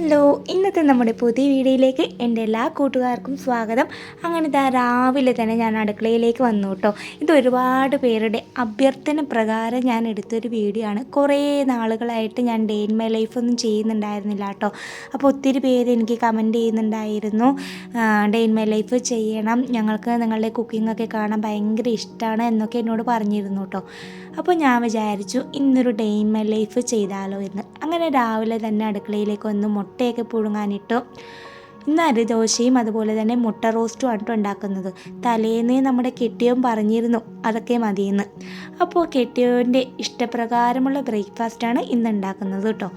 Hello ഇന്നത്തെ നമ്മുടെ പുതിയ വീഡിയോയിലേക്ക് എന്റെ എല്ലാ കൂട്ടുകാർക്കും സ്വാഗതം. അങ്ങനെ ഇതാ രാവിലെ തന്നെ ഞാൻ അടുക്കളയിലേക്ക് വന്നു കേട്ടോ. ഇത് ഒരുപാട് പേരുടെ അഭ്യർത്ഥന പ്രകാരം ഞാൻ എടുത്തൊരു വീഡിയോ ആണ്. കുറേ നാളുകളായിട്ട് ഞാൻ ഡേ ഇൻ മൈ ലൈഫ് ഒന്നും ചെയ്യുന്നുണ്ടായിരുന്നില്ല കേട്ടോ. അപ്പോൾ ഒത്തിരി പേര് എനിക്ക് കമന്റ് ചെയ്യുന്നുണ്ടായിരുന്നു. ഡേ ഇൻ മൈ ലൈഫ് ചെയ്യണം. ഞങ്ങൾക്ക് നിങ്ങളുടെ കുക്കിംഗ് ഒക്കെ കാണാൻ ഭയങ്കര ഇഷ്ടമാണ് എന്നൊക്കെ എന്നോട് പറഞ്ഞിരുന്നു കേട്ടോ. അപ്പോൾ ഞാൻ വിചാരിച്ചു ഇന്നൊരു ഡേ ഇൻ മൈ ലൈഫ് ചെയ്താലോ എന്ന്. അങ്ങനെ രാവിലെ തന്നെ അടുക്കളയിലേക്ക് വന്ന് മുട്ടയൊക്കെ പുഴുങ്ങാനിട്ട് ഇന്ന് അരിദോശയും അതുപോലെ തന്നെ മുട്ട റോസ്റ്റും ആണ് ഉണ്ടാക്കുന്നത്. തലേന്ന് നമ്മുടെ കെട്ടിയോൻ പറഞ്ഞിരുന്നു അതൊക്കെ മതിയെന്ന്. അപ്പോൾ കെട്ടിയോന്റെ ഇഷ്ടപ്രകാരമുള്ള ബ്രേക്ക്ഫാസ്റ്റാണ് ഇന്ന് ഉണ്ടാക്കുന്നത് കേട്ടോ.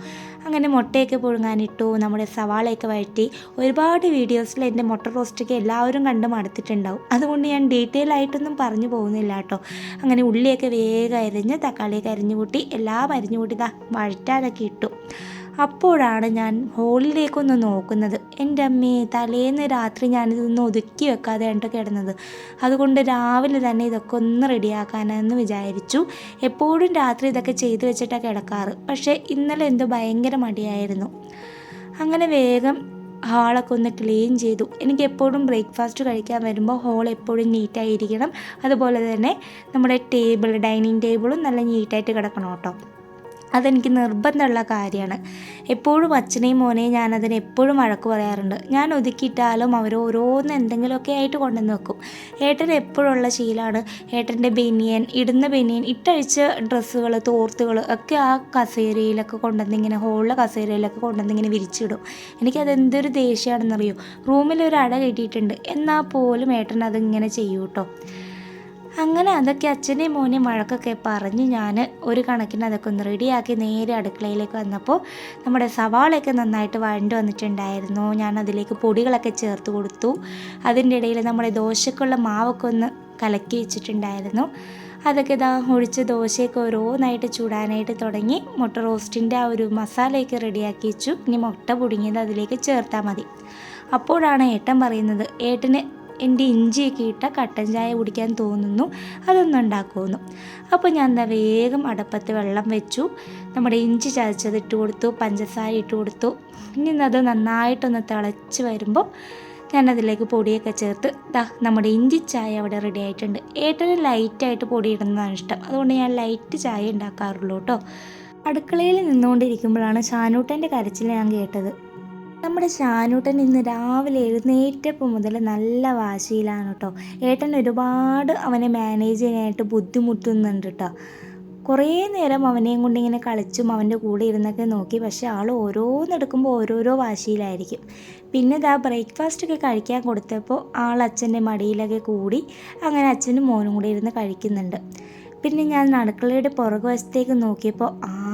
അങ്ങനെ മുട്ടയൊക്കെ പുഴുങ്ങാനിട്ടു നമ്മുടെ സവാളയൊക്കെ വഴറ്റി ഒരുപാട് വീഡിയോസിൽ എന്റെ മുട്ട റോസ്റ്റൊക്കെ എല്ലാവരും കണ്ട് മടുത്തിട്ടുണ്ടാവും. അതുകൊണ്ട് ഞാൻ ഡീറ്റെയിൽ ആയിട്ടൊന്നും പറഞ്ഞു പോകുന്നില്ല കേട്ടോ. അങ്ങനെ ഉള്ളിയൊക്കെ വേഗം അരിഞ്ഞ് തക്കാളിയൊക്കെ അരിഞ്ഞു കൂട്ടി എല്ലാം അരിഞ്ഞു കൂട്ടി ദാ വഴറ്റാനൊക്കെ ഇട്ടു. അപ്പോഴാണ് ഞാൻ ഹോളിലേക്കൊന്ന് നോക്കുന്നത്. എന്റെ അമ്മേ തലേന്ന് രാത്രി ഞാനിതൊന്ന് ഒതുക്കി വെക്കാതെ എന്റെ കിടന്നത്. അതുകൊണ്ട് രാവിലെ തന്നെ ഇതൊക്കെ ഒന്ന് റെഡിയാക്കാനെന്ന് വിചാരിച്ചു. എപ്പോഴും രാത്രി ഇതൊക്കെ ചെയ്തു വെച്ചിട്ടാണ് കിടക്കാറ്. പക്ഷേ ഇന്നലെ എന്തോ ഭയങ്കര മടിയായിരുന്നു. അങ്ങനെ വേഗം ഹാളൊക്കെ ഒന്ന് ക്ലീൻ ചെയ്തു. എനിക്ക് എപ്പോഴും ബ്രേക്ക്ഫാസ്റ്റ് കഴിക്കാൻ വരുമ്പോൾ ഹോൾ എപ്പോഴും നീറ്റായിരിക്കണം. അതുപോലെ തന്നെ നമ്മുടെ ടേബിൾ ഡൈനിങ് ടേബിളും നല്ല നീറ്റായിട്ട് കിടക്കണം കേട്ടോ. അതെനിക്ക് നിർബന്ധമുള്ള കാര്യമാണ്. എപ്പോഴും അച്ഛനെയും മോനെയും ഞാനതിന് എപ്പോഴും വഴക്ക് പറയാറുണ്ട്. ഞാൻ ഒതുക്കിയിട്ടാലും അവർ ഓരോന്ന് എന്തെങ്കിലുമൊക്കെ ആയിട്ട് കൊണ്ടുവന്ന് വെക്കും. ഏട്ടൻ എപ്പോഴുള്ള ശീലമാണ്. ഏട്ടന്റെ ബനിയൻ ഇടുന്ന ബനിയൻ ഇട്ടഴിച്ച ഡ്രസ്സുകൾ തോർത്തുകൾ ഒക്കെ ആ കസേരയിലൊക്കെ കൊണ്ടുവന്ന് ഇങ്ങനെ ഹോളിലെ കസേരയിലൊക്കെ കൊണ്ടുവന്ന് ഇങ്ങനെ വിരിച്ചിടും. എനിക്കത് എന്തൊരു ദേഷ്യമാണെന്നറിയോ റൂമിൽ ഒരു അട കെട്ടിയിട്ടുണ്ട്. എന്നാൽ പോലും ഏട്ടൻ അതിങ്ങനെ ചെയ്യൂട്ടോ? അങ്ങനെ അതൊക്കെ അച്ഛനെയും മോനെയും വഴക്കൊക്കെ പറഞ്ഞ് ഞാൻ ഒരു കണക്കിന് അതൊക്കെ ഒന്ന് റെഡിയാക്കി നേരെ അടുക്കളയിലേക്ക് വന്നപ്പോൾ നമ്മുടെ സവാളയൊക്കെ നന്നായിട്ട് വഴണ്ട് വന്നിട്ടുണ്ടായിരുന്നു. ഞാൻ അതിലേക്ക് പൊടികളൊക്കെ ചേർത്ത് കൊടുത്തു. അതിന്റെ ഇടയിൽ നമ്മുടെ ദോശക്കുള്ള മാവൊക്കെ ഒന്ന് കലക്കി വെച്ചിട്ടുണ്ടായിരുന്നു. അതൊക്കെ ഇതാ ഒഴിച്ച് ദോശയൊക്കെ ഓരോന്നായിട്ട് ചൂടാനായിട്ട് തുടങ്ങി മുട്ട റോസ്റ്റിന്റെ ആ ഒരു മസാലയൊക്കെ റെഡിയാക്കി വെച്ചു. ഇനി മുട്ട പുടുങ്ങിയത് അതിലേക്ക് ചേർത്താൽ മതി. അപ്പോഴാണ് ഏട്ടൻ പറയുന്നത് ഏട്ടന് എന്റെ ഇഞ്ചിയൊക്കെ ഇട്ട കട്ടൻ ചായ കുടിക്കാൻ തോന്നുന്നു. അതൊന്നും ഉണ്ടാക്കുമെന്നു. അപ്പോൾ ഞാൻ എന്താ വേഗം അടപ്പത്ത് വെള്ളം വെച്ചു. നമ്മുടെ ഇഞ്ചി ചതച്ചത് ഇട്ട് കൊടുത്തു പഞ്ചസാര ഇട്ട് കൊടുത്തു. ഇനി അത് നന്നായിട്ടൊന്ന് തിളച്ച് വരുമ്പോൾ ഞാനതിലേക്ക് പൊടിയൊക്കെ ചേർത്ത് ദാ നമ്മുടെ ഇഞ്ചി ചായ അവിടെ റെഡി ആയിട്ടുണ്ട്. ഏട്ടന് ലൈറ്റായിട്ട് പൊടി ഇടുന്നതാണ് ഇഷ്ടം. അതുകൊണ്ട് ഞാൻ ലൈറ്റ് ചായ ഉണ്ടാക്കാറുള്ളൂ കേട്ടോ. അടുക്കളയിൽ നിന്നുകൊണ്ടിരിക്കുമ്പോഴാണ് ഷാനൂട്ടന്റെ കരച്ചിൽ ഞാൻ കേട്ടത്. നമ്മുടെ ഷാനൂട്ടൻ ഇന്ന് രാവിലെ എഴുന്നേറ്റപ്പോൾ മുതൽ നല്ല വാശിയിലാണ് കേട്ടോ. ഏട്ടൻ ഒരുപാട് അവനെ മാനേജ് ചെയ്യാനായിട്ട് ബുദ്ധിമുട്ടുന്നുണ്ട് കേട്ടോ. കുറേ നേരം അവനെയും കൊണ്ട് ഇങ്ങനെ കളിച്ചും അവന്റെ കൂടെ ഇരുന്നൊക്കെ നോക്കി. പക്ഷേ ആൾ ഓരോന്നെടുക്കുമ്പോൾ ഓരോരോ വാശിയിലായിരിക്കും. പിന്നെ ഇതാ ബ്രേക്ക്ഫാസ്റ്റ് ഒക്കെ കഴിക്കാൻ കൊടുത്തപ്പോൾ ആൾ അച്ഛന്റെ മടിയിലൊക്കെ കൂടി അങ്ങനെ അച്ഛനും മോനും കൂടി ഇരുന്ന് കഴിക്കുന്നുണ്ട്. പിന്നെ ഞാൻ അടുക്കളയുടെ പുറകുവശത്തേക്ക് നോക്കിയപ്പോൾ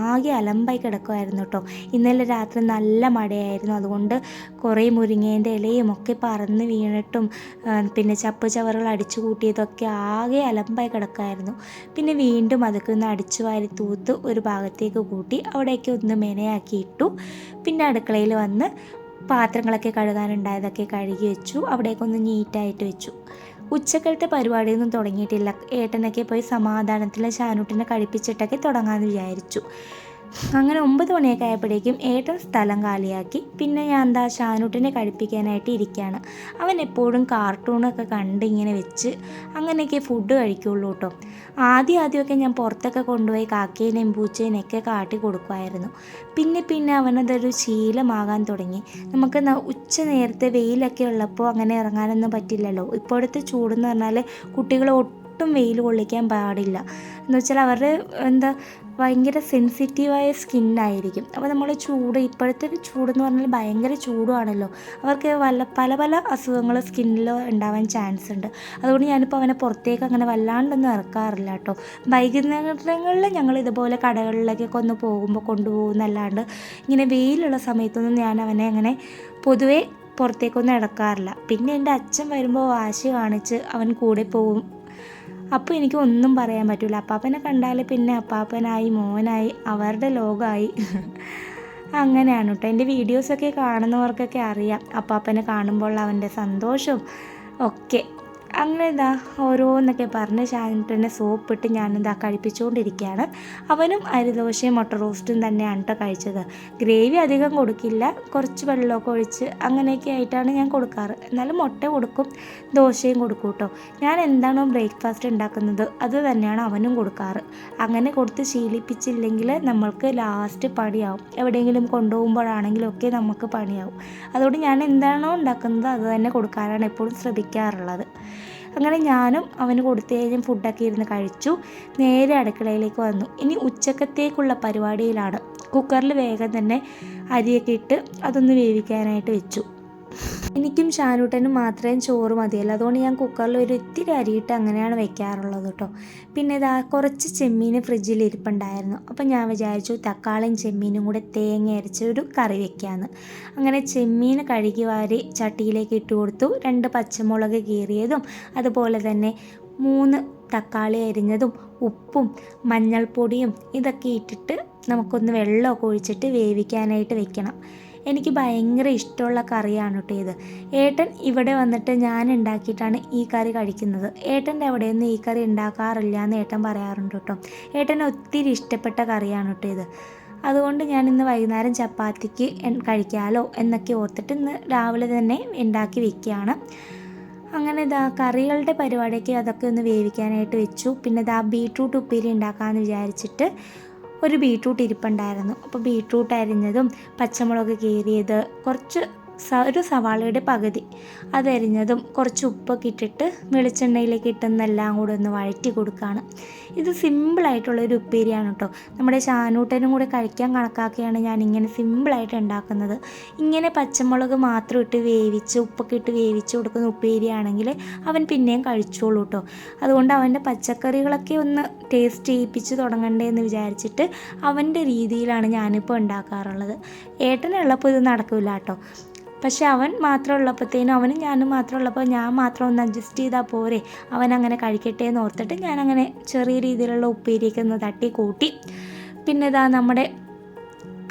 ആകെ അലമ്പായി കിടക്കുമായിരുന്നു കേട്ടോ. ഇന്നലെ രാത്രി നല്ല മഴയായിരുന്നു. അതുകൊണ്ട് കുറേ മുരിങ്ങേന്റെ ഇലയും ഒക്കെ പറന്ന് വീണിട്ടും പിന്നെ ചപ്പ് ചവറുകൾ അടിച്ചു കൂട്ടിയതൊക്കെ ആകെ അലമ്പായി കിടക്കുമായിരുന്നു പിന്നെ വീണ്ടും അതൊക്കെ ഒന്ന് അടിച്ചു വാരി തൂത്ത് ഒരു ഭാഗത്തേക്ക് കൂട്ടി അവിടെയൊക്കെ ഒന്ന് മെനയാക്കി ഇട്ടു. പിന്നെ അടുക്കളയിൽ വന്ന് പാത്രങ്ങളൊക്കെ കഴുകാനുണ്ടായതൊക്കെ കഴുകി വെച്ചു. അവിടേക്കൊന്ന് നീറ്റായിട്ട് വെച്ചു. ഉച്ചക്കലത്തെ പരിപാടിയൊന്നും തുടങ്ങിയിട്ടില്ല. ഏട്ടനൊക്കെ പോയി സമാധാനത്തിൽ ഷാനൂട്ടിനെ കഴിപ്പിച്ചിട്ടൊക്കെ തുടങ്ങാമെന്ന് വിചാരിച്ചു. അങ്ങനെ ഒമ്പത് മണിയൊക്കെ ആയപ്പോഴേക്കും ഏട്ടൻ സ്ഥലം കാലിയാക്കി. പിന്നെ ഞാൻ എന്താ ഷാനൂട്ടിനെ കഴിപ്പിക്കാനായിട്ട് ഇരിക്കുകയാണ് അവൻ എപ്പോഴും കാർട്ടൂണൊക്കെ കണ്ട് ഇങ്ങനെ വെച്ച് അങ്ങനെയൊക്കെ ഫുഡ് കഴിക്കുള്ളൂ കേട്ടോ ആദ്യം ആദ്യമൊക്കെ ഞാൻ പുറത്തൊക്കെ കൊണ്ടുപോയി കാക്കേനെയും പൂച്ചേനെയൊക്കെ കാട്ടി കൊടുക്കുമായിരുന്നു. പിന്നെ പിന്നെ അവനതൊരു ശീലമാകാൻ തുടങ്ങി. നമുക്ക് ഉച്ച നേരത്തെ വെയിലൊക്കെ ഉള്ളപ്പോൾ അങ്ങനെ ഇറങ്ങാനൊന്നും പറ്റില്ലല്ലോ. ഇപ്പോഴത്തെ ചൂടെന്ന് പറഞ്ഞാൽ കുട്ടികളെ ഒട്ടും വെയിൽ കൊള്ളിക്കാൻ പാടില്ല. എന്ന് വെച്ചാൽ അവരുടെ എന്താ ഭയങ്കര സെൻസിറ്റീവായ സ്കിന്നായിരിക്കും അപ്പോൾ നമ്മൾ ചൂട് ഇപ്പോഴത്തെ ചൂടെന്ന് പറഞ്ഞാൽ ഭയങ്കര ചൂടുവാണല്ലോ. അവർക്ക് വല്ല പല പല അസുഖങ്ങൾ സ്കിന്നിൽ ഉണ്ടാവാൻ ചാൻസ് ഉണ്ട്. അതുകൊണ്ട് ഞാനിപ്പോൾ അവനെ പുറത്തേക്ക് അങ്ങനെ വല്ലാണ്ടൊന്നും ഇറക്കാറില്ല കേട്ടോ. വൈകുന്നേരങ്ങളിൽ ഞങ്ങൾ ഇതുപോലെ കടകളിലേക്കൊക്കെ ഒന്ന് പോകുമ്പോൾ കൊണ്ടുപോകുന്നല്ലാണ്ട് ഇങ്ങനെ വെയിലുള്ള സമയത്തൊന്നും ഞാൻ അവനെ അങ്ങനെ പൊതുവേ പുറത്തേക്കൊന്നും ഇടക്കാറില്ല. പിന്നെ എന്റെ അച്ഛൻ വരുമ്പോൾ വാശി കാണിച്ച് അവൻ കൂടെ പോകും അപ്പോൾ എനിക്ക് ഒന്നും പറയാൻ പറ്റില്ല അപ്പാപ്പനെ കണ്ടാൽ പിന്നെ അപ്പാപ്പനായി മോനായി അവരുടെ ലോകമായി അങ്ങനെയാണ് കേട്ടോ എന്റെ വീഡിയോസൊക്കെ കാണുന്നവർക്കൊക്കെ അറിയാം. അപ്പാപ്പനെ കാണുമ്പോൾ അവന്റെ സന്തോഷവും ഒക്കെ. അങ്ങനെ ഇതാ ഓരോന്നൊക്കെ പറഞ്ഞ് ഷാനുട്ടനെ സോപ്പിട്ട് ഞാനിതാ കഴിപ്പിച്ചുകൊണ്ടിരിക്കുകയാണ് അവനും അരിദോശയും മുട്ട റോസ്റ്റും തന്നെയാണ് കേട്ടോ കഴിച്ചത്. ഗ്രേവി അധികം കൊടുക്കില്ല. കുറച്ച് വെള്ളമൊക്കെ ഒഴിച്ച് അങ്ങനെയൊക്കെ ആയിട്ടാണ് ഞാൻ കൊടുക്കാറ്. എന്നാലും മുട്ട കൊടുക്കും ദോശയും കൊടുക്കും കേട്ടോ ഞാൻ എന്താണോ ബ്രേക്ക്ഫാസ്റ്റ് ഉണ്ടാക്കുന്നത് അത് തന്നെയാണ് അവനും കൊടുക്കാറ്. അങ്ങനെ കൊടുത്ത് ശീലിപ്പിച്ചില്ലെങ്കിൽ നമ്മൾക്ക് ലാസ്റ്റ് പണിയാവും. എവിടെയെങ്കിലും കൊണ്ടുപോകുമ്പോഴാണെങ്കിലും ഒക്കെ നമുക്ക് പണിയാവും. അതുകൊണ്ട് ഞാൻ എന്താണോ ഉണ്ടാക്കുന്നത് അത് തന്നെ കൊടുക്കാനാണ് എപ്പോഴും ശ്രദ്ധിക്കാറുള്ളത്. അങ്ങനെ ഞാനും അവന് കൊടുത്തു കഴിഞ്ഞ് ഫുഡൊക്കെ ഇരുന്ന് കഴിച്ചു. നേരെ അടുക്കളയിലേക്ക് വന്നു. ഇനി ഉച്ചക്കത്തേക്കുള്ള പരിപാടിയിലാണ്. കുക്കറിൽ വേഗം തന്നെ അരിയൊക്കെ ഇട്ട് അതൊന്ന് വേവിക്കാനായിട്ട് വെച്ചു. എനിക്കും ഷാനൂട്ടനും മാത്രമേ ചോറ് മതിയല്ലോ അതുകൊണ്ട് ഞാൻ കുക്കറിൽ ഒരു ഇത്തിരി അരിയിട്ട് അങ്ങനെയാണ് വെക്കാറുള്ളത് കേട്ടോ. പിന്നെ ഇതാ കുറച്ച് ചെമ്മീൻ ഫ്രിഡ്ജിൽ ഇരിപ്പുണ്ടായിരുന്നു. അപ്പം ഞാൻ വിചാരിച്ചു തക്കാളിയും ചെമ്മീനും കൂടെ തേങ്ങ അരച്ച് ഒരു കറി വെക്കാമെന്ന് അങ്ങനെ ചെമ്മീൻ കഴുകി വാരി ചട്ടിയിലേക്ക് ഇട്ട് കൊടുത്തു. രണ്ട് പച്ചമുളക് കീറിയതും അതുപോലെ തന്നെ മൂന്ന് തക്കാളി അരിഞ്ഞതും ഉപ്പും മഞ്ഞൾപ്പൊടിയും ഇതൊക്കെ ഇട്ടിട്ട് നമുക്കൊന്ന് വെള്ളമൊക്കെ ഒഴിച്ചിട്ട് വേവിക്കാനായിട്ട് വെക്കണം. എനിക്ക് ഭയങ്കര ഇഷ്ടമുള്ള കറിയാണ് കേട്ടോ ഇത്. ഏട്ടൻ ഇവിടെ വന്നിട്ട് ഞാൻ ഉണ്ടാക്കിയിട്ടാണ് ഈ കറി കഴിക്കുന്നത്. ഏട്ടന്റെ അവിടെയൊന്നും ഈ കറി ഉണ്ടാക്കാറില്ല എന്ന് ഏട്ടൻ പറയാറുണ്ട് കേട്ടോ. ഏട്ടന് ഒത്തിരി ഇഷ്ടപ്പെട്ട കറിയാണ് കേട്ടോ ഇത്. അതുകൊണ്ട് ഞാൻ ഇന്ന് വൈകുന്നേരം ചപ്പാത്തിക്ക് കഴിക്കാമല്ലോ എന്നൊക്കെ ഓർത്തിട്ട് ഇന്ന് രാവിലെ തന്നെ ഉണ്ടാക്കി വെക്കുകയാണ്. അങ്ങനെ ഇതാ കറികളുടെ പരിപാടിക്ക് അതൊക്കെ ഒന്ന് വേവിക്കാനായിട്ട് വെച്ചു. പിന്നെ ഇതാ ബീട്രൂട്ട് ഉപ്പേരി ഉണ്ടാക്കാമെന്ന് വിചാരിച്ചിട്ട് ഒരു ബീട്രൂട്ട് ഇരിപ്പുണ്ടായിരുന്നു. അപ്പോൾ ബീട്രൂട്ട് അരിഞ്ഞതും പച്ചമുളക് കീറിയത് കുറച്ച് ഒരു സവാളയുടെ പകുതി അതരിഞ്ഞതും കുറച്ച് ഉപ്പൊക്കെ ഇട്ടിട്ട് വെളിച്ചെണ്ണയിലേക്ക് ഇട്ടെന്നെല്ലാം കൂടെ ഒന്ന് വഴറ്റി കൊടുക്കുകയാണ് ഇത് സിമ്പിളായിട്ടുള്ളൊരു ഉപ്പേരിയാണ് കേട്ടോ നമ്മുടെ ചാനൂട്ടനും കൂടെ കഴിക്കാൻ കണക്കാക്കിയാണ് ഞാൻ ഇങ്ങനെ സിമ്പിളായിട്ട് ഉണ്ടാക്കുന്നത്. ഇങ്ങനെ പച്ചമുളക് മാത്രം ഇട്ട് വേവിച്ച് ഉപ്പൊക്കെ ഇട്ട് വേവിച്ച് കൊടുക്കുന്ന ഉപ്പേരിയാണെങ്കിൽ അവൻ പിന്നെയും കഴിച്ചോളൂ കേട്ടോ അതുകൊണ്ട് അവന്റെ പച്ചക്കറികളൊക്കെ ഒന്ന് ടേസ്റ്റ് ചെയ്യിപ്പിച്ച് തുടങ്ങണ്ടേ എന്ന് വിചാരിച്ചിട്ട് അവന്റെ രീതിയിലാണ് ഞാനിപ്പോൾ ഉണ്ടാക്കാറുള്ളത്. ഏട്ടനുള്ളപ്പോൾ ഇത് നടക്കില്ല കേട്ടോ പക്ഷെ അവൻ മാത്രം ഉള്ളപ്പോഴത്തേനും അവനും ഞാനും മാത്രം ഉള്ളപ്പോൾ ഞാൻ മാത്രം ഒന്ന് അഡ്ജസ്റ്റ് ചെയ്താൽ പോരെ. അവൻ അങ്ങനെ കഴിക്കട്ടെ എന്ന് ഓർത്തിട്ട് ഞാനങ്ങനെ ചെറിയ രീതിയിലുള്ള ഉപ്പേരിയൊക്കെ ഒന്ന് തട്ടി കൂട്ടി. പിന്നെ ഇതാ നമ്മുടെ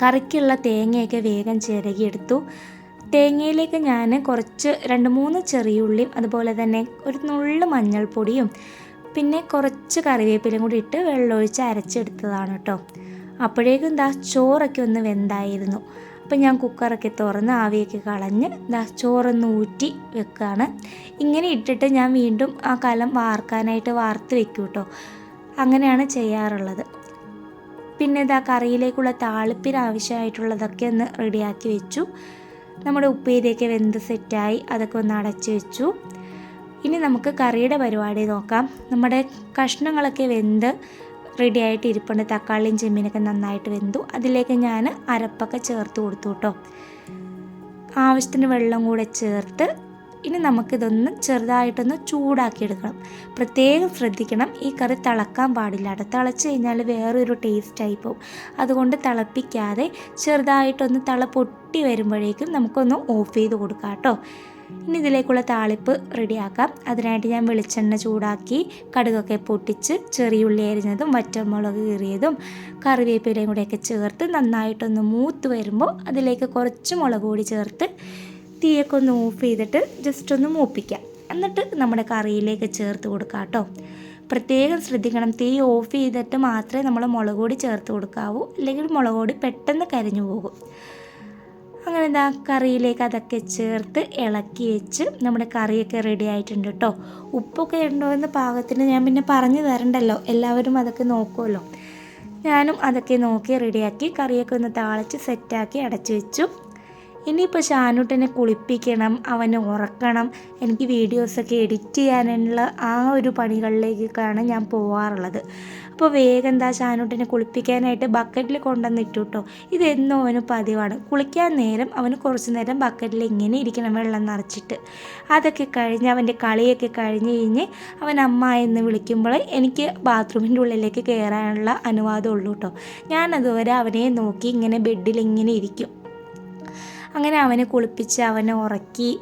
കറിക്കുള്ള തേങ്ങയൊക്കെ വേഗം ചിരകിയെടുത്തു തേങ്ങയിലേക്ക് ഞാൻ കുറച്ച് രണ്ട് മൂന്ന് ചെറിയ ചെറിയുള്ളിയും അതുപോലെ തന്നെ ഒരു നുള്ളു മഞ്ഞൾപ്പൊടിയും പിന്നെ കുറച്ച് കറിവേപ്പിലും കൂടി ഇട്ട് വെള്ളമൊഴിച്ച് അരച്ചെടുത്തതാണ് കേട്ടോ. അപ്പോഴേക്കും ദാ ചോറൊക്കെ ഒന്ന് വെന്തായിരുന്നു. അപ്പം ഞാൻ കുക്കറൊക്കെ തുറന്ന് ആവിയൊക്കെ കളഞ്ഞ് ദാ ചോറൊന്ന് ഊറ്റി വെക്കുകയാണ് ഇങ്ങനെ ഇട്ടിട്ട് ഞാൻ വീണ്ടും ആ കലം വാർക്കാനായിട്ട് വാർത്ത് വെക്കും കേട്ടോ അങ്ങനെയാണ് ചെയ്യാറുള്ളത്. പിന്നെ ഇതാ കറിയിലേക്കുള്ള താളിപ്പിന് ആവശ്യമായിട്ടുള്ളതൊക്കെ ഒന്ന് റെഡിയാക്കി വെച്ചു. നമ്മുടെ ഉപ്പേരിയൊക്കെ വെന്ത് സെറ്റായി അതൊക്കെ ഒന്ന് അടച്ച് വെച്ചു. ഇനി നമുക്ക് കറിയുടെ പരിപാടി നോക്കാം. നമ്മുടെ കഷ്ണങ്ങളൊക്കെ വെന്ത് റെഡി ആയിട്ട് ഇരിപ്പുണ്ട് തക്കാളിയും ചെമ്മീനൊക്കെ നന്നായിട്ട് വെന്തു. അതിലേക്ക് ഞാൻ അരപ്പൊക്കെ ചേർത്ത് കൊടുത്തു കേട്ടോ ആവശ്യത്തിന് വെള്ളം കൂടെ ചേർത്ത് ഇനി നമുക്കിതൊന്ന് ചെറുതായിട്ടൊന്ന് ചൂടാക്കിയെടുക്കണം. പ്രത്യേകം ശ്രദ്ധിക്കണം. ഈ കറി തിളക്കാൻ പാടില്ല കേട്ടോ തിളച്ച് കഴിഞ്ഞാൽ വേറൊരു ടേസ്റ്റായി പോകും അതുകൊണ്ട് തിളപ്പിക്കാതെ ചെറുതായിട്ടൊന്ന് തിള പൊട്ടി വരുമ്പോഴേക്കും നമുക്കൊന്ന് ഓഫ് ചെയ്ത് കൊടുക്കാം കേട്ടോ ഇനി ഇതിലേക്കുള്ള താളിപ്പ് റെഡിയാക്കാം. അതിനായിട്ട് ഞാൻ വെളിച്ചെണ്ണ ചൂടാക്കി കടുകൊക്കെ പൊട്ടിച്ച് ചെറിയുള്ളി അരിഞ്ഞതും വറ്റമുളക് കീറിയതും കറിവേപ്പിലയും കൂടെയൊക്കെ ചേർത്ത് നന്നായിട്ടൊന്ന് മൂത്ത് വരുമ്പോൾ അതിലേക്ക് കുറച്ച് മുളക് പൊടി ചേർത്ത് തീയൊക്കെ ഒന്ന് ഓഫ് ചെയ്തിട്ട് ജസ്റ്റ് ഒന്ന് മൂപ്പിക്കാം. എന്നിട്ട് നമ്മുടെ കറിയിലേക്ക് ചേർത്ത് കൊടുക്കാം കേട്ടോ. പ്രത്യേകം ശ്രദ്ധിക്കണം. തീ ഓഫ് ചെയ്തിട്ട് മാത്രമേ നമ്മൾ മുളക് പൊടി ചേർത്ത് കൊടുക്കാവൂ. അല്ലെങ്കിൽ മുളക് പൊടി പെട്ടെന്ന് കരിഞ്ഞു പോകും. അങ്ങനെ എന്താ കറിയിലേക്ക് അതൊക്കെ ചേർത്ത് ഇളക്കി വെച്ച് നമ്മുടെ കറിയൊക്കെ റെഡി ആയിട്ടുണ്ട് കേട്ടോ ഉപ്പൊക്കെ ഉണ്ടോ എന്ന് പാകത്തിന് ഞാൻ പിന്നെ പറഞ്ഞു തരണ്ടല്ലോ. എല്ലാവരും അതൊക്കെ നോക്കുമല്ലോ ഞാനും അതൊക്കെ നോക്കി റെഡിയാക്കി കറിയൊക്കെ ഒന്ന് താളിച്ച് സെറ്റാക്കി അടച്ചു വെച്ചു. ഇനിയിപ്പോൾ ഷാനൂട്ടിനെ കുളിപ്പിക്കണം അവനെ ഉറക്കണം എനിക്ക് വീഡിയോസൊക്കെ എഡിറ്റ് ചെയ്യാനുള്ള ആ ഒരു പണികളിലേക്കാണ് ഞാൻ പോവാറുള്ളത്. അപ്പോൾ വേഗം എന്താ ഷാനൂട്ടിനെ കുളിപ്പിക്കാനായിട്ട് ബക്കറ്റിൽ കൊണ്ടുവന്നിട്ടു കേട്ടോ ഇതെന്നും അവന് പതിവാണ്. കുളിക്കാൻ നേരം അവന് കുറച്ച് നേരം ബക്കറ്റിൽ ഇങ്ങനെ ഇരിക്കണം വെള്ളം നിറച്ചിട്ട്. അതൊക്കെ കഴിഞ്ഞ് അവന്റെ കളിയൊക്കെ കഴിഞ്ഞ് കഴിഞ്ഞ് അവൻ അമ്മ എന്ന് വിളിക്കുമ്പോൾ എനിക്ക് ബാത്റൂമിന്റെ ഉള്ളിലേക്ക് കയറാനുള്ള അനുവാദമുള്ളൂ കേട്ടോ ഞാനതുവരെ അവനെ നോക്കി ഇങ്ങനെ ബെഡിൽ ഇങ്ങനെ ഇരിക്കും. അങ്ങനെ അവനെ കുളിപ്പിച്ച് അവനെ ഉറക്കി.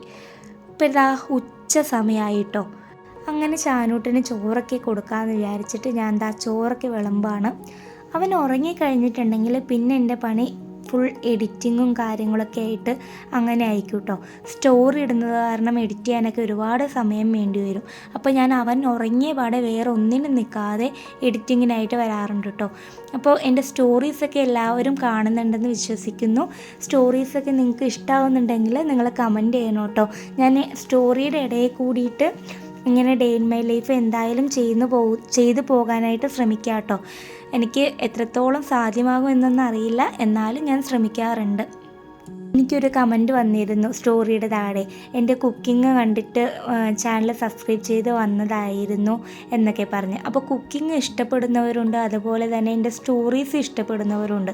ഇപ്പം ഇതാ ഉച്ച സമയമായിട്ടോ അങ്ങനെ ചാനൂട്ടിന് ചോറൊക്കെ കൊടുക്കാമെന്ന് വിചാരിച്ചിട്ട് ഞാൻ എന്താ ചോറൊക്കെ വിളമ്പാണ്. അവൻ ഉറങ്ങിക്കഴിഞ്ഞിട്ടുണ്ടെങ്കിൽ പിന്നെ എന്റെ പണി ഫുൾ എഡിറ്റിങ്ങും കാര്യങ്ങളൊക്കെ ആയിട്ട് അങ്ങനെ ആയിരിക്കും കേട്ടോ സ്റ്റോറി ഇടുന്നത് കാരണം എഡിറ്റ് ചെയ്യാനൊക്കെ ഒരുപാട് സമയം വേണ്ടി വരും. അപ്പോൾ ഞാൻ അവൻ ഉറങ്ങിയ പാടെ വേറെ ഒന്നിനും നിൽക്കാതെ എഡിറ്റിങ്ങിനായിട്ട് വരാറുണ്ട് കേട്ടോ അപ്പോൾ എന്റെ സ്റ്റോറീസൊക്കെ എല്ലാവരും കാണുന്നുണ്ടെന്ന് വിശ്വസിക്കുന്നു. സ്റ്റോറീസൊക്കെ നിങ്ങൾക്ക് ഇഷ്ടമാവുന്നുണ്ടെങ്കിൽ നിങ്ങൾ കമന്റ് ചെയ്യണം കേട്ടോ ഞാൻ സ്റ്റോറിയുടെ ഇടയിൽ കൂടിയിട്ട് ഇങ്ങനെ ഡേ ഇൻ മൈ ലൈഫ് എന്തായാലും ചെയ്യുന്നു പോ ചെയ്തു പോകാനായിട്ട് ശ്രമിക്കാം കേട്ടോ എനിക്ക് എത്രത്തോളം സാധ്യമാകും എന്നൊന്നും അറിയില്ല എന്നാലും ഞാൻ ശ്രമിക്കാറുണ്ട്. എനിക്കൊരു കമന്റ് വന്നിരുന്നു സ്റ്റോറിയുടെ താഴെ. എന്റെ കുക്കിംഗ് കണ്ടിട്ട് ചാനൽ സബ്സ്ക്രൈബ് ചെയ്ത് വന്നതായിരുന്നു എന്നൊക്കെ പറഞ്ഞ്. അപ്പോൾ കുക്കിംഗ് ഇഷ്ടപ്പെടുന്നവരുണ്ട് അതുപോലെ തന്നെ എന്റെ സ്റ്റോറീസ് ഇഷ്ടപ്പെടുന്നവരുണ്ട്.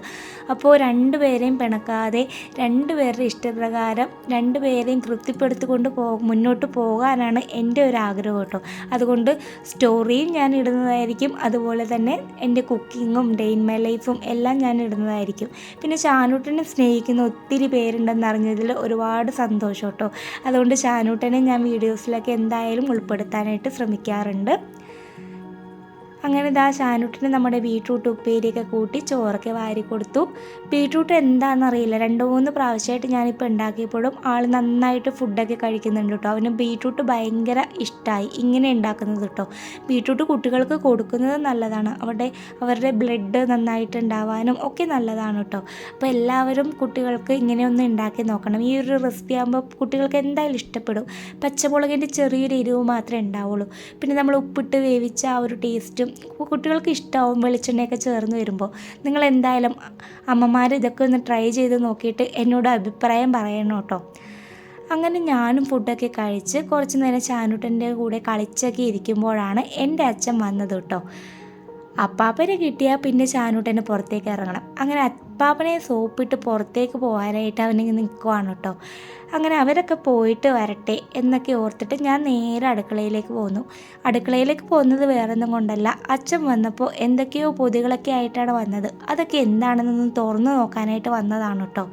അപ്പോൾ രണ്ടുപേരെയും പിണക്കാതെ രണ്ടുപേരുടെ ഇഷ്ടപ്രകാരം രണ്ടുപേരെയും തൃപ്തിപ്പെടുത്തിക്കൊണ്ട് പോ മുന്നോട്ട് പോകാനാണ് എന്റെ ഒരു ആഗ്രഹം കേട്ടോ. അതുകൊണ്ട് സ്റ്റോറിയും ഞാൻ ഇടുന്നതായിരിക്കും അതുപോലെ തന്നെ എന്റെ കുക്കിങ്ങും ഡെയിൻ മൈ ലൈഫും എല്ലാം ഞാൻ ഇടുന്നതായിരിക്കും. പിന്നെ ചാനൂട്ടിനെ സ്നേഹിക്കുന്ന ഒത്തിരി പേരുണ്ടെന്ന് അറിഞ്ഞതിൽ ഒരുപാട് സന്തോഷം കേട്ടോ. അതുകൊണ്ട് ചാനൂട്ടനെ ഞാൻ വീഡിയോസിലൊക്കെ എന്തായാലും ഉൾപ്പെടുത്താനായിട്ട് ശ്രമിക്കാറുണ്ട്. അങ്ങനെ ഇതാ ഷാനുട്ടിന് നമ്മുടെ ബീട്രൂട്ട് ഉപ്പേരിയൊക്കെ കൂട്ടി ചോറൊക്കെ വാരി കൊടുത്തു ബീട്രൂട്ട് എന്താണെന്നറിയില്ല. രണ്ട് മൂന്ന് പ്രാവശ്യമായിട്ട് ഞാനിപ്പോൾ ഉണ്ടാക്കിയപ്പോഴും ആൾ നന്നായിട്ട് ഫുഡൊക്കെ കഴിക്കുന്നുണ്ട് കേട്ടോ. അവന് ബീട്രൂട്ട് ഭയങ്കര ഇഷ്ടമായി ഇങ്ങനെ ഉണ്ടാക്കുന്നത് കേട്ടോ. ബീട്രൂട്ട് കുട്ടികൾക്ക് കൊടുക്കുന്നത് നല്ലതാണ്. അവരുടെ അവരുടെ ബ്ലഡ് നന്നായിട്ട് ഉണ്ടാവാനും ഒക്കെ നല്ലതാണ് കേട്ടോ. അപ്പോൾ എല്ലാവരും കുട്ടികൾക്ക് ഇങ്ങനെയൊന്ന് ഉണ്ടാക്കി നോക്കണം. ഈ ഒരു റെസിപ്പി ആകുമ്പോൾ കുട്ടികൾക്ക് എന്തായാലും ഇഷ്ടപ്പെടും. പച്ചമുളകിന്റെ ചെറിയൊരു എരിവ് മാത്രമേ ഉണ്ടാവുള്ളൂ. പിന്നെ നമ്മൾ ഉപ്പിട്ട് വേവിച്ച ആ ഒരു ടേസ്റ്റും കുട്ടികൾക്ക് ഇഷ്ടമാവും വെളിച്ചെണ്ണയൊക്കെ ചേർന്ന് വരുമ്പോൾ. നിങ്ങൾ എന്തായാലും അമ്മമാർ ഇതൊക്കെ ഒന്ന് ട്രൈ ചെയ്ത് നോക്കിയിട്ട് എന്നോട് അഭിപ്രായം പറയണം കേട്ടോ. അങ്ങനെ ഞാനും ഫുഡൊക്കെ കഴിച്ച് കുറച്ച് നേരം ചാനൂട്ടന്റെ കൂടെ കളിച്ചൊക്കെ ഇരിക്കുമ്പോഴാണ് എന്റെ അച്ഛൻ വന്നത് കേട്ടോ. അപ്പാപ്പനെ കിട്ടിയാൽ പിന്നെ ചാനൂട്ടനെ പുറത്തേക്ക് ഇറങ്ങണം. അങ്ങനെ അപ്പാപ്പനെ സോപ്പിട്ട് പുറത്തേക്ക് പോകാനായിട്ട് അവനിങ്ങനെ നിൽക്കുവാണ് കേട്ടോ. അങ്ങനെ അവരൊക്കെ പോയിട്ട് വരട്ടെ എന്നൊക്കെ ഓർത്തിട്ട് ഞാൻ നേരെ അടുക്കളയിലേക്ക് പോന്നു. അടുക്കളയിലേക്ക് പോകുന്നത് വേറൊന്നും കൊണ്ടല്ല. അച്ഛൻ വന്നപ്പോൾ എന്തൊക്കെയോ പൊതികളൊക്കെ ആയിട്ടാണ് വന്നത്. അതൊക്കെ എന്താണെന്നൊന്നും തുറന്നു നോക്കാനായിട്ട് വന്നതാണ് കേട്ടോ.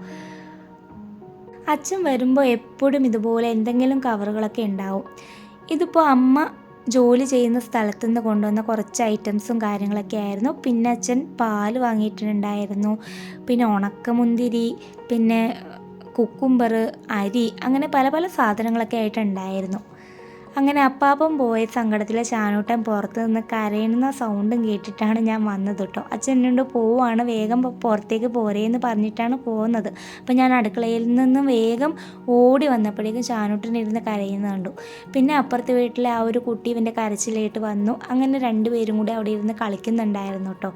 അച്ഛൻ വരുമ്പോൾ എപ്പോഴും ഇതുപോലെ എന്തെങ്കിലും കവറുകളൊക്കെ ഉണ്ടാവും. ഇതിപ്പോൾ അമ്മ ജോലി ചെയ്യുന്ന സ്ഥലത്തു നിന്ന് കൊണ്ടുവന്ന കുറച്ച് ഐറ്റംസും കാര്യങ്ങളൊക്കെ ആയിരുന്നു. പിന്നെ അച്ഛൻ പാൽ വാങ്ങിയിട്ടുണ്ടായിരുന്നു. പിന്നെ ഉണക്കമുന്തിരി പിന്നെ കുക്കുംബർ അരി അങ്ങനെ പല പല സാധനങ്ങളൊക്കെ ആയിട്ടുണ്ടായിരുന്നു. അങ്ങനെ അപ്പാപ്പം പോയ സങ്കടത്തിലെ ചാനൂട്ടൻ പുറത്ത് നിന്ന് കരയുന്ന സൗണ്ടും കേട്ടിട്ടാണ് ഞാൻ വന്നത് കേട്ടോ അച്ഛൻ എന്നോട് പോവാണ് വേഗം പുറത്തേക്ക് പോരേന്ന് പറഞ്ഞിട്ടാണ് പോകുന്നത് അപ്പം ഞാൻ അടുക്കളയിൽ നിന്ന് വേഗം ഓടി വന്നപ്പോഴേക്കും ചാനൂട്ടൻ ഇരുന്ന് കരയുന്നത് കണ്ടു. പിന്നെ അപ്പുറത്തെ വീട്ടിലെ ആ ഒരു കുട്ടി ഇവന്റെ കരച്ചിലായിട്ട് വന്നു. അങ്ങനെ രണ്ടുപേരും കൂടി അവിടെ ഇരുന്ന് കളിക്കുന്നുണ്ടായിരുന്നു കേട്ടോ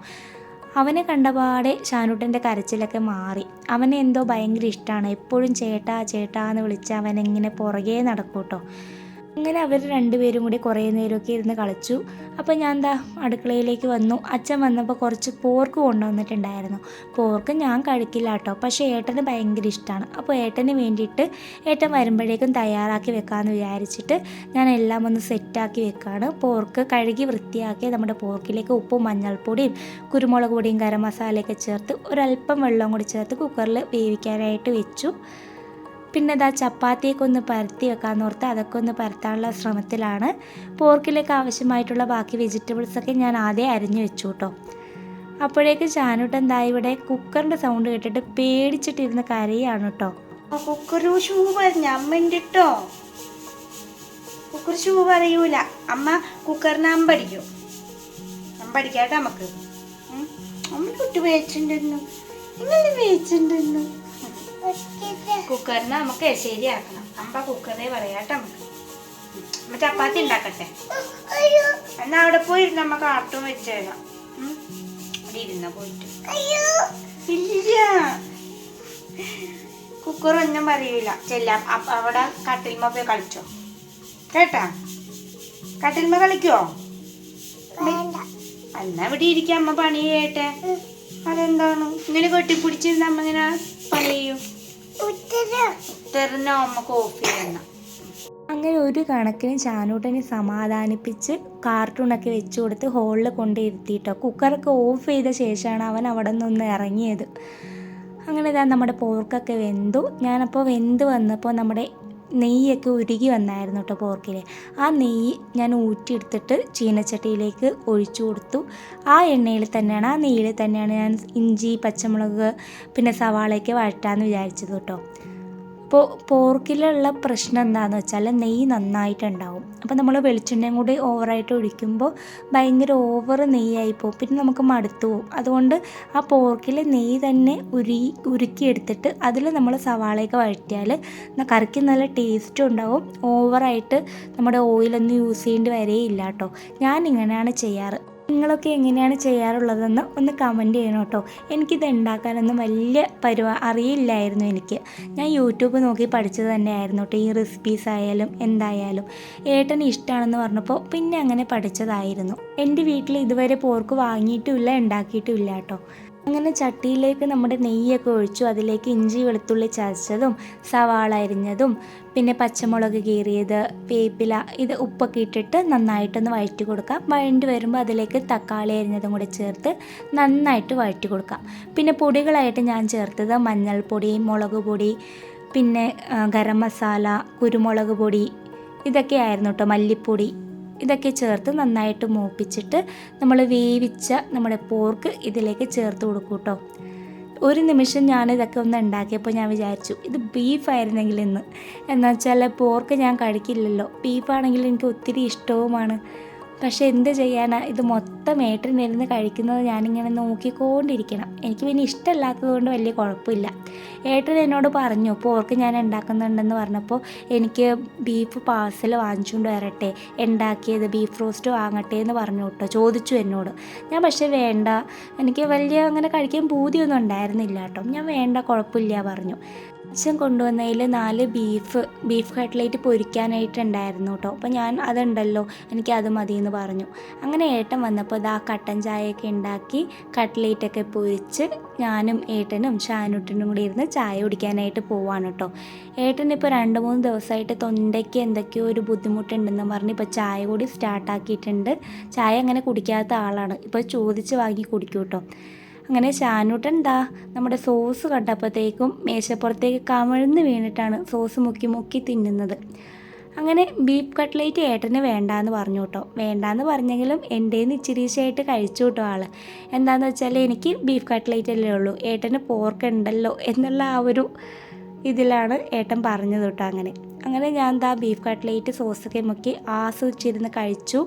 അവനെ കണ്ടപാടെ ഷാനൂട്ടന്റെ കരച്ചിലൊക്കെ മാറി. അവനെ എന്തോ ഭയങ്കര ഇഷ്ടമാണ് എപ്പോഴും ചേട്ടാ ചേട്ടാ എന്ന് വിളിച്ച് അവനെങ്ങനെ പുറകെ നടക്കൂട്ടോ കേട്ടോ അങ്ങനെ അവർ രണ്ടുപേരും കൂടി കുറേ നേരമൊക്കെ ഇരുന്ന് കളിച്ചു. അപ്പോൾ ഞാൻ എന്താ അടുക്കളയിലേക്ക് വന്നു. അച്ഛൻ വന്നപ്പോൾ കുറച്ച് പോർക്ക് കൊണ്ടുവന്നിട്ടുണ്ടായിരുന്നു. പോർക്ക് ഞാൻ കഴിക്കില്ല കേട്ടോ. പക്ഷേ ഏട്ടന് ഭയങ്കര ഇഷ്ടമാണ്. അപ്പോൾ ഏട്ടന് വേണ്ടിയിട്ട് ഏട്ടൻ വരുമ്പോഴേക്കും തയ്യാറാക്കി വെക്കാമെന്ന് വിചാരിച്ചിട്ട് ഞാൻ എല്ലാം ഒന്ന് സെറ്റാക്കി വെക്കുകയാണ് പോർക്ക് കഴുകി വൃത്തിയാക്കി നമ്മുടെ പോർക്കിലേക്ക് ഉപ്പും മഞ്ഞൾപ്പൊടിയും കുരുമുളക് പൊടിയും ഗരം മസാലയൊക്കെ ചേർത്ത് ഒരല്പം വെള്ളം കൂടി ചേർത്ത് കുക്കറിൽ വേവിക്കാനായിട്ട് വെച്ചു. പിന്നെ ഇതാ ചപ്പാത്തിയൊക്കെ ഒന്ന് പരത്തി വെക്കാൻ ഓർത്ത് അതൊക്കെ ഒന്ന് പരത്താനുള്ള ശ്രമത്തിലാണ്. പോർക്കിലേക്ക് ആവശ്യമായിട്ടുള്ള ബാക്കി വെജിറ്റബിൾസൊക്കെ ഞാൻ ആദ്യം അരിഞ്ഞു വെച്ചു കേട്ടോ അപ്പോഴേക്ക് ചാനൂട്ട് എന്താ ഇവിടെ കുക്കറിന്റെ സൗണ്ട് കേട്ടിട്ട് പേടിച്ചിട്ടിരുന്ന് കരയാണ് കേട്ടോ കുക്കർ ഷൂ കുക്കർ ഷൂ പറയൂല അമ്മ കുക്കറിന് അമ്പടിക്കും. അമ്പടിക്കാട്ടെ നമുക്ക് അമ്മ കുട്ടി വേച്ചിട്ടുണ്ടെന്നു ഇങ്ങനെ വേച്ചിട്ടുണ്ടെന്നു കുക്കറിന് നമുക്ക് ശരിയാക്കണം അമ്മ കുക്കറേ പറയാട്ടെ നമുക്ക്. അമ്മ ചപ്പാത്തി ഉണ്ടാക്കട്ടെ? എന്നാ അവിടെ പോയിരുന്ന? അമ്മ കാർട്ടൂൺ വെച്ചേരാം. അവിടെ ഇരുന്ന പോയിട്ട്? ഇല്ല. കുക്കർ ഒന്നും പറയൂല. ചെല്ലാം. അവിടെ കട്ടിൽമ പോയി കളിച്ചോ? കേട്ടാ? കട്ടിൽമ കളിക്കോ? എന്നാ ഇവിടെ ഇരിക്കാം. അമ്മ പണി ചെയ്യട്ടെ. അതെന്താണ്? ഇങ്ങനെ കെട്ടിപ്പിടിച്ചിരുന്ന അമ്മ ഇങ്ങനെ പണി ചെയ്യും. ഉത്തരനോ അമ്മ കോഫി എന്ന അങ്ങനെ ഒരു കണക്കിന് ചാനൂട്ടനെ സമാധാനിപ്പിച്ച് കാർട്ടൂണൊക്കെ വെച്ചു കൊടുത്ത് ഹോളിൽ കൊണ്ടിരുത്തിയിട്ടോ. കുക്കറൊക്കെ ഓഫ് ചെയ്ത ശേഷമാണ് അവൻ അവിടെ നിന്ന് ഇറങ്ങിയത്. അങ്ങനെ ഇതാ നമ്മുടെ പോർക്കൊക്കെ വെന്തു. ഞാനപ്പോൾ വെന്ത് വന്നപ്പോൾ നമ്മുടെ നെയ്യൊക്കെ ഉരുകി വന്നായിരുന്നു കേട്ടോ പോർക്കിൽ ആ നെയ്യ് ഞാൻ ഊറ്റിയെടുത്തിട്ട് ചീനച്ചട്ടിയിലേക്ക് ഒഴിച്ചു കൊടുത്തു. ആ എണ്ണയിൽ തന്നെയാണ് ആ നെയ്യിൽ തന്നെയാണ് ഞാൻ ഇഞ്ചി പച്ചമുളക് പിന്നെ സവാളയൊക്കെ വഴറ്റാമെന്ന് വിചാരിച്ചത് കേട്ടോ അപ്പോൾ പോർക്കിലുള്ള പ്രശ്നം എന്താണെന്ന് വെച്ചാൽ നെയ്യ് നന്നായിട്ടുണ്ടാവും. അപ്പോൾ നമ്മൾ വെളിച്ചെണ്ണയും കൂടി ഓവറായിട്ട് ഒഴിക്കുമ്പോൾ ഭയങ്കര ഓവർ നെയ്യായി പോകും പിന്നെ നമുക്ക് മടുത്തു പോകും അതുകൊണ്ട് ആ പോർക്കിൽ നെയ്യ് തന്നെ ഉരി ഉരുക്കിയെടുത്തിട്ട് അതിൽ നമ്മൾ സവാളയൊക്കെ വഴറ്റിയാൽ കറിക്ക് നല്ല ടേസ്റ്റും ഉണ്ടാവും. ഓവറായിട്ട് നമ്മുടെ ഓയിലൊന്നും യൂസ് ചെയ്യേണ്ടി വരേയില്ല കേട്ടോ. ഞാൻ ഇങ്ങനെയാണ് ചെയ്യാറ്. നിങ്ങളൊക്കെ എങ്ങനെയാണ് ചെയ്യാറുള്ളതെന്ന് ഒന്ന് കമന്റ് ചെയ്യണം കേട്ടോ. എനിക്കിത് ഉണ്ടാക്കാനൊന്നും വലിയ പരുവ അറിയില്ലായിരുന്നു എനിക്ക്. ഞാൻ യൂട്യൂബ് നോക്കി പഠിച്ചത് തന്നെയായിരുന്നു കേട്ടോ. ഈ റെസിപ്പീസ് ആയാലും എന്തായാലും. ഏട്ടന് ഇഷ്ടമാണെന്ന് പറഞ്ഞപ്പോൾ പിന്നെ അങ്ങനെ പഠിച്ചതായിരുന്നു. എന്റെ വീട്ടിൽ ഇതുവരെ പോർക്ക് വാങ്ങിയിട്ടുമില്ല ഉണ്ടാക്കിയിട്ടുമില്ല കേട്ടോ. അങ്ങനെ ചട്ടിയിലേക്ക് നമ്മുടെ നെയ്യൊക്കെ ഒഴിച്ചു അതിലേക്ക് ഇഞ്ചി വെളുത്തുള്ളി ചതച്ചതും സവാള അരിഞ്ഞതും പിന്നെ പച്ചമുളക് കീറിയത് വേപ്പില ഇത് ഉപ്പൊക്കെ ഇട്ടിട്ട് നന്നായിട്ടൊന്ന് വഴറ്റി കൊടുക്കാം. വഴണ്ടി വരുമ്പോൾ അതിലേക്ക് തക്കാളി അരിഞ്ഞതും കൂടി ചേർത്ത് നന്നായിട്ട് വഴറ്റി കൊടുക്കാം. പിന്നെ പൊടികളായിട്ട് ഞാൻ ചേർത്തത് മഞ്ഞൾപ്പൊടി മുളക് പൊടി പിന്നെ ഗരം മസാല കുരുമുളക് പൊടി ഇതൊക്കെയായിരുന്നു കേട്ടോ മല്ലിപ്പൊടി. ഇതൊക്കെ ചേർത്ത് നന്നായിട്ട് മൂപ്പിച്ചിട്ട് നമ്മൾ വേവിച്ച നമ്മുടെ പോർക്ക് ഇതിലേക്ക് ചേർത്ത് കൊടുക്കും കേട്ടോ ഒരു നിമിഷം ഞാൻ ഇതൊക്കെ ഒന്ന് ഉണ്ടാക്കിയപ്പോൾ ഞാൻ വിചാരിച്ചു ഇത് ബീഫായിരുന്നെങ്കിൽ ഇന്ന്. എന്നുവെച്ചാൽ പോർക്ക് ഞാൻ കഴിക്കില്ലല്ലോ. ബീഫാണെങ്കിൽ എനിക്ക് ഒത്തിരി ഇഷ്ടവുമാണ്. പക്ഷേ എന്ത് ചെയ്യാനാണ് ഇത് മൊത്തം ഏട്ടനിരുന്ന് കഴിക്കുന്നത് ഞാനിങ്ങനെ നോക്കിക്കൊണ്ടിരിക്കണം. എനിക്ക് പിന്നെ ഇഷ്ടമല്ലാത്തത് കൊണ്ട് വലിയ കുഴപ്പമില്ല. ഏട്ടൻ എന്നോട് പറഞ്ഞു പോർക്ക് ഞാൻ ഉണ്ടാക്കുന്നുണ്ടെന്ന് പറഞ്ഞപ്പോൾ എനിക്ക് ബീഫ് പാഴ്സൽ വാങ്ങിച്ചുകൊണ്ട് വരട്ടെ ഉണ്ടാക്കിയത് ബീഫ് റോസ്റ്റ് വാങ്ങട്ടെ എന്ന് പറഞ്ഞു കേട്ടോ. ചോദിച്ചു എന്നോട്. ഞാൻ പക്ഷേ വേണ്ട എനിക്ക് വലിയ അങ്ങനെ കഴിക്കാൻ പൂതിയൊന്നും ഉണ്ടായിരുന്നില്ല കേട്ടോ. ഞാൻ വേണ്ട കുഴപ്പമില്ല പറഞ്ഞു. അച്ഛൻ കൊണ്ടുവന്നതിൽ നാല് ബീഫ് ബീഫ് കട്ട്ലേറ്റ് പൊരിക്കാനായിട്ടുണ്ടായിരുന്നു കേട്ടോ. അപ്പോൾ ഞാൻ അതുണ്ടല്ലോ എനിക്ക് അത് മതി എന്ന് പറഞ്ഞു. അങ്ങനെ ഏട്ടൻ വന്നപ്പോൾ ഇതാ കട്ടൻ ചായയൊക്കെ ഉണ്ടാക്കി കട്ട്ലേറ്റൊക്കെ പൊരിച്ച് ഞാനും ഏട്ടനും ഷാനുട്ടനും കൂടി ഇരുന്ന് ചായ കുടിക്കാനായിട്ട് പോവാണ് കേട്ടോ. ഏട്ടനിപ്പോൾ രണ്ട് മൂന്ന് ദിവസമായിട്ട് തൊണ്ടയ്ക്ക് എന്തൊക്കെയോ ഒരു ബുദ്ധിമുട്ടുണ്ടെന്ന് പറഞ്ഞ് ഇപ്പോൾ ചായ കൂടി സ്റ്റാർട്ടാക്കിയിട്ടുണ്ട് ചായ അങ്ങനെ കുടിക്കാത്ത ആളാണ്. ഇപ്പോൾ ചോദിച്ച് വാങ്ങി കുടിക്കും കേട്ടോ. അങ്ങനെ ഷാനൂട്ടൻ ദാ നമ്മുടെ സോസ് കണ്ടപ്പോഴത്തേക്കും മേശപ്പുറത്തേക്ക് കമിഴ്ന്ന് വീണിട്ടാണ് സോസ് മുക്കി മുക്കി തിന്നുന്നത്. അങ്ങനെ ബീഫ് കട്ട്ലേറ്റ് ഏട്ടന് വേണ്ടാന്ന് പറഞ്ഞു കേട്ടോ. വേണ്ടാന്ന് പറഞ്ഞെങ്കിലും എന്റെന്ന് ഇച്ചിരീശയായിട്ട് കഴിച്ചു കേട്ടോ ആൾ എന്താണെന്ന് വെച്ചാൽ എനിക്ക് ബീഫ് കട്ട്ലേറ്റ് അല്ലേ ഉള്ളൂ. ഏട്ടന് പോർക്ക് ഉണ്ടല്ലോ എന്നുള്ള ആ ഒരു ഇതിലാണ് ഏട്ടൻ പറഞ്ഞത് കേട്ടോ അങ്ങനെ. അങ്ങനെ ഞാൻ ദാ ബീഫ് കട്ട്ലേറ്റ് സോസൊക്കെ മുക്കി ആസ്വദിച്ചിരുന്ന് കഴിച്ചു.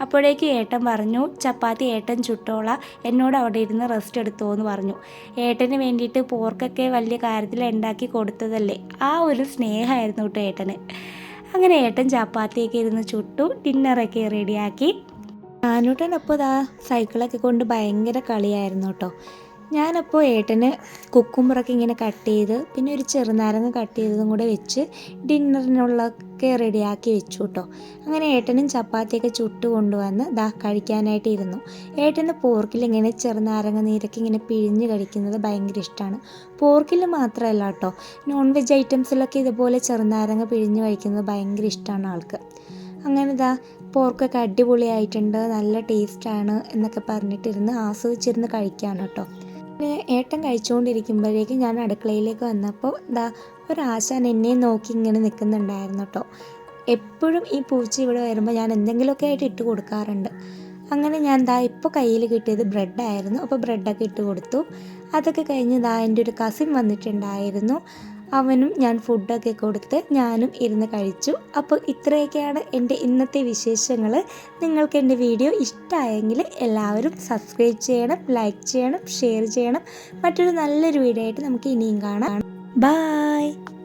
അപ്പോഴേക്ക് ഏട്ടൻ പറഞ്ഞു ചപ്പാത്തി ഏട്ടൻ ചുട്ടോള. എന്നോട് അവിടെ ഇരുന്ന് റെസ്റ്റ് എടുത്തോ എന്ന് പറഞ്ഞു. ഏട്ടന് വേണ്ടിയിട്ട് പോർക്കൊക്കെ വലിയ കാര്യത്തിൽ ഉണ്ടാക്കി കൊടുത്തതല്ലേ? ആ ഒരു സ്നേഹമായിരുന്നു കേട്ടോ ഏട്ടന്. അങ്ങനെ ഏട്ടൻ ചപ്പാത്തിയൊക്കെ ഇരുന്ന് ചുട്ടു ഡിന്നറൊക്കെ റെഡിയാക്കി ഞാനൂട്ടനപ്പോൾ ഇതാ സൈക്കിളൊക്കെ കൊണ്ട് ഭയങ്കര കളിയായിരുന്നു കേട്ടോ ഞാനപ്പോൾ ഏട്ടന് കുക്കുമ്പറൊക്കെ ഇങ്ങനെ കട്ട് ചെയ്ത് പിന്നെ ഒരു ചെറുനാരങ്ങ കട്ട് ചെയ്തതും കൂടെ വെച്ച് ഡിന്നറിനുള്ളൊക്കെ റെഡിയാക്കി വെച്ചു കേട്ടോ അങ്ങനെ ഏട്ടനും ചപ്പാത്തിയൊക്കെ ചുട്ട് കൊണ്ടുവന്ന് ദാ കഴിക്കാനായിട്ട് ഇരുന്നു ഏട്ടന് പോർക്കിൽ ഇങ്ങനെ ചെറുനാരങ്ങ നീരൊക്കെ ഇങ്ങനെ പിഴിഞ്ഞ് കഴിക്കുന്നത് ഭയങ്കര ഇഷ്ടമാണ് പോർക്കിൽ മാത്രമല്ല കേട്ടോ നോൺ വെജ് ഐറ്റംസിലൊക്കെ ഇതുപോലെ ചെറുനാരങ്ങ പിഴിഞ്ഞ് കഴിക്കുന്നത് ഭയങ്കര ഇഷ്ടമാണ് ആൾക്ക്. അങ്ങനെ ഇതാ പോർക്കൊക്കെ അടിപൊളിയായിട്ടുണ്ട് നല്ല ടേസ്റ്റാണ് എന്നൊക്കെ പറഞ്ഞിട്ടിരുന്ന് ആസ്വദിച്ചിരുന്ന് കഴിക്കുകയാണ് കേട്ടോ. ഏട്ടൻ കഴിച്ചുകൊണ്ടിരിക്കുമ്പോഴേക്കും ഞാൻ അടുക്കളയിലേക്ക് വന്നപ്പോൾ ദാ ആശാൻ എന്നെ നോക്കി ഇങ്ങനെ നിൽക്കുന്നുണ്ടായിരുന്നു കേട്ടോ. എപ്പോഴും ഈ പൂച്ച ഇവിടെ വരുമ്പോൾ ഞാൻ എന്തെങ്കിലുമൊക്കെ ആയിട്ട് ഇട്ട് കൊടുക്കാറുണ്ട്. അങ്ങനെ ഞാൻ ദാ ഇപ്പോൾ കയ്യിൽ കിട്ടിയത് ബ്രെഡായിരുന്നു അപ്പോൾ ബ്രെഡൊക്കെ ഇട്ട് കൊടുത്തു. അതൊക്കെ കഴിഞ്ഞ് ദാ എന്റെ ഒരു കസിൻ വന്നിട്ടുണ്ടായിരുന്നു. അവനും ഞാൻ ഫുഡൊക്കെ കൊടുത്ത് ഞാനും ഇരുന്ന് കഴിച്ചു. അപ്പോൾ ഇത്രയൊക്കെയാണ് എന്റെ ഇന്നത്തെ വിശേഷങ്ങൾ. നിങ്ങൾക്ക് എന്റെ വീഡിയോ ഇഷ്ടമായെങ്കിൽ എല്ലാവരും സബ്സ്ക്രൈബ് ചെയ്യണം ലൈക്ക് ചെയ്യണം ഷെയർ ചെയ്യണം. മറ്റൊരു നല്ലൊരു വീഡിയോ ആയിട്ട് നമുക്ക് ഇനിയും കാണാം. ബായ്